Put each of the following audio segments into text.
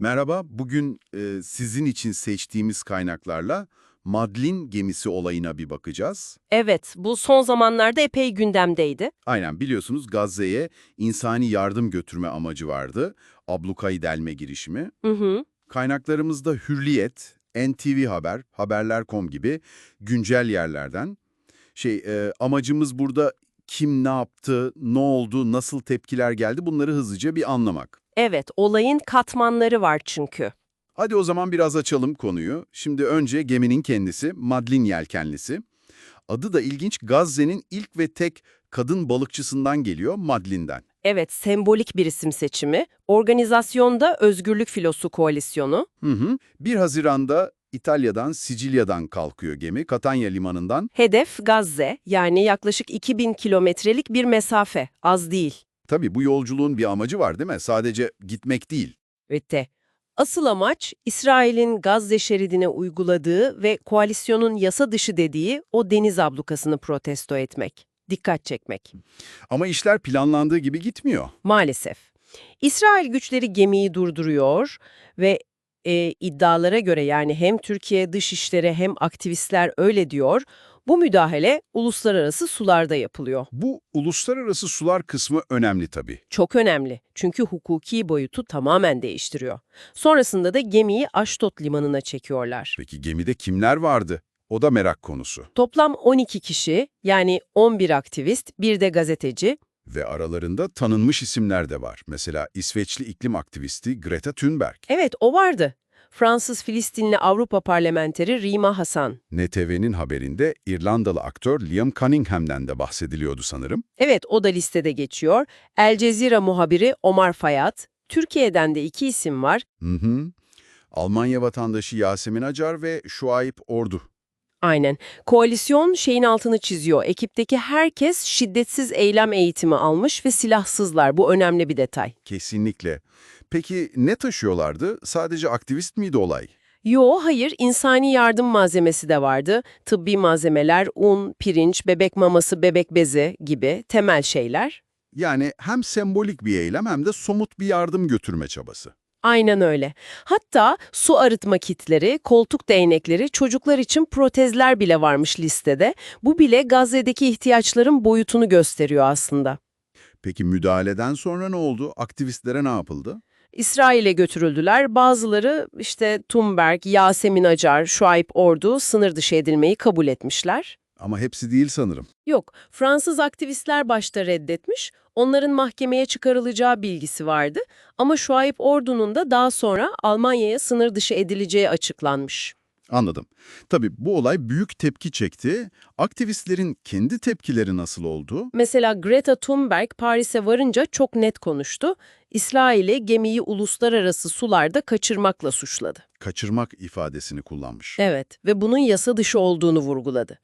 Merhaba, bugün e, sizin için seçtiğimiz kaynaklarla Madlin gemisi olayına bir bakacağız. Evet, bu son zamanlarda epey gündemdeydi. Aynen biliyorsunuz Gazze'ye insani yardım götürme amacı vardı. Ablukayı delme girişimi. Hı hı. Kaynaklarımızda Hürriyet, NTV Haber, Haberler.com gibi güncel yerlerden. Şey, e, amacımız burada kim ne yaptı, ne oldu, nasıl tepkiler geldi bunları hızlıca bir anlamak. Evet, olayın katmanları var çünkü. Hadi o zaman biraz açalım konuyu. Şimdi önce geminin kendisi, Madlin Yelkenlisi. Adı da ilginç, Gazze'nin ilk ve tek kadın balıkçısından geliyor, Madlin'den. Evet, sembolik bir isim seçimi. Organizasyonda Özgürlük Filosu Koalisyonu. Hı hı. 1 Haziran'da İtalya'dan, Sicilya'dan kalkıyor gemi, Katanya limanından. Hedef Gazze, yani yaklaşık 2000 kilometrelik bir mesafe. Az değil. Tabii bu yolculuğun bir amacı var değil mi? Sadece gitmek değil. Öte. Asıl amaç İsrail'in Gazze şeridine uyguladığı ve koalisyonun yasa dışı dediği o deniz ablukasını protesto etmek. Dikkat çekmek. Ama işler planlandığı gibi gitmiyor. Maalesef. İsrail güçleri gemiyi durduruyor ve e, iddialara göre yani hem Türkiye Dışişleri hem aktivistler öyle diyor, bu müdahale uluslararası sularda yapılıyor. Bu uluslararası sular kısmı önemli tabii. Çok önemli çünkü hukuki boyutu tamamen değiştiriyor. Sonrasında da gemiyi Aşdod limanına çekiyorlar. Peki gemide kimler vardı? O da merak konusu. Toplam 12 kişi yani 11 aktivist, bir de gazeteci. Ve aralarında tanınmış isimler de var. Mesela İsveçli iklim aktivisti Greta Thunberg. Evet o vardı. Fransız Filistinli Avrupa parlamenteri Rima Hasan. NTV'nin haberinde İrlandalı aktör Liam Cunningham'den de bahsediliyordu sanırım. Evet, o da listede geçiyor. El Cezire muhabiri Omar Fayat. Türkiye'den de iki isim var. Hı hı. Almanya vatandaşı Yasemin Acar ve Şuayb Ordu. Aynen. Koalisyon şeyin altını çiziyor. Ekipteki herkes şiddetsiz eylem eğitimi almış ve silahsızlar. Bu önemli bir detay. Kesinlikle. Peki ne taşıyorlardı? Sadece aktivist miydi olay? Yo, hayır. insani yardım malzemesi de vardı. Tıbbi malzemeler, un, pirinç, bebek maması, bebek bezi gibi temel şeyler. Yani hem sembolik bir eylem hem de somut bir yardım götürme çabası. Aynen öyle. Hatta su arıtma kitleri, koltuk değnekleri, çocuklar için protezler bile varmış listede. Bu bile Gazze'deki ihtiyaçların boyutunu gösteriyor aslında. Peki müdahaleden sonra ne oldu? Aktivistlere ne yapıldı? İsrail'e götürüldüler. Bazıları işte Thunberg, Yasemin Acar, Şuayb Ordu sınır dışı edilmeyi kabul etmişler. Ama hepsi değil sanırım. Yok, Fransız aktivistler başta reddetmiş, onların mahkemeye çıkarılacağı bilgisi vardı ama Şuayb Ordu'nun da daha sonra Almanya'ya sınır dışı edileceği açıklanmış. Anladım. Tabii bu olay büyük tepki çekti. Aktivistlerin kendi tepkileri nasıl oldu? Mesela Greta Thunberg Paris'e varınca çok net konuştu. İsrail'i gemiyi uluslararası sularda kaçırmakla suçladı. Kaçırmak ifadesini kullanmış. Evet ve bunun yasa dışı olduğunu vurguladı.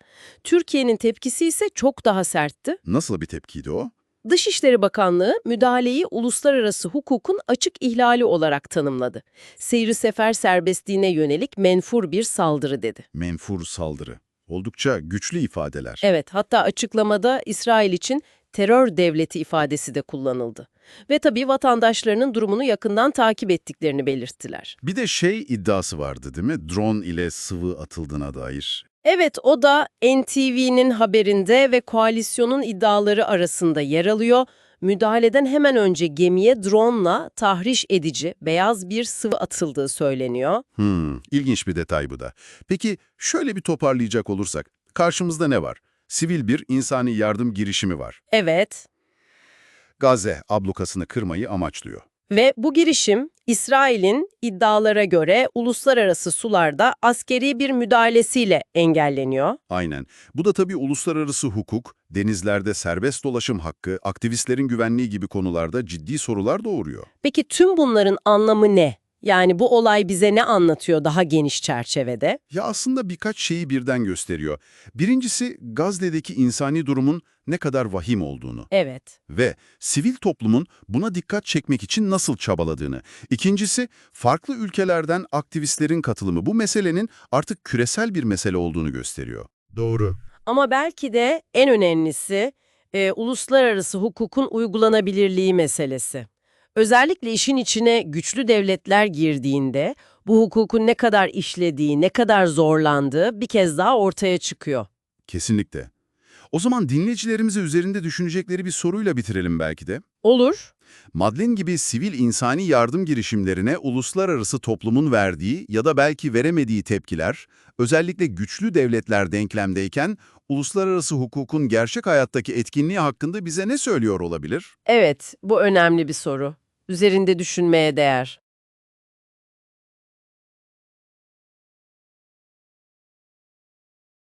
Türkiye'nin tepkisi ise çok daha sertti. Nasıl bir tepkiydi o? Dışişleri Bakanlığı müdahaleyi uluslararası hukukun açık ihlali olarak tanımladı. Seyri sefer serbestliğine yönelik menfur bir saldırı dedi. Menfur saldırı. Oldukça güçlü ifadeler. Evet, hatta açıklamada İsrail için terör devleti ifadesi de kullanıldı. Ve tabii vatandaşlarının durumunu yakından takip ettiklerini belirttiler. Bir de şey iddiası vardı değil mi? Drone ile sıvı atıldığına dair. Evet, o da NTV'nin haberinde ve koalisyonun iddiaları arasında yer alıyor. Müdahaleden hemen önce gemiye drone'la tahriş edici beyaz bir sıvı atıldığı söyleniyor. Hmm, ilginç bir detay bu da. Peki şöyle bir toparlayacak olursak, karşımızda ne var? Sivil bir insani yardım girişimi var. Evet, Gazze ablukasını kırmayı amaçlıyor. Ve bu girişim İsrail'in iddialara göre uluslararası sularda askeri bir müdahalesiyle engelleniyor. Aynen. Bu da tabii uluslararası hukuk, denizlerde serbest dolaşım hakkı, aktivistlerin güvenliği gibi konularda ciddi sorular doğuruyor. Peki tüm bunların anlamı ne? Yani bu olay bize ne anlatıyor daha geniş çerçevede? Ya aslında birkaç şeyi birden gösteriyor. Birincisi Gazze'deki insani durumun ne kadar vahim olduğunu Evet. ve sivil toplumun buna dikkat çekmek için nasıl çabaladığını. İkincisi farklı ülkelerden aktivistlerin katılımı bu meselenin artık küresel bir mesele olduğunu gösteriyor. Doğru. Ama belki de en önemlisi e, uluslararası hukukun uygulanabilirliği meselesi. Özellikle işin içine güçlü devletler girdiğinde bu hukukun ne kadar işlediği, ne kadar zorlandığı bir kez daha ortaya çıkıyor. Kesinlikle. O zaman dinleyicilerimize üzerinde düşünecekleri bir soruyla bitirelim belki de. Olur. Madlen gibi sivil insani yardım girişimlerine uluslararası toplumun verdiği ya da belki veremediği tepkiler, özellikle güçlü devletler denklemdeyken uluslararası hukukun gerçek hayattaki etkinliği hakkında bize ne söylüyor olabilir? Evet, bu önemli bir soru. Üzerinde düşünmeye değer.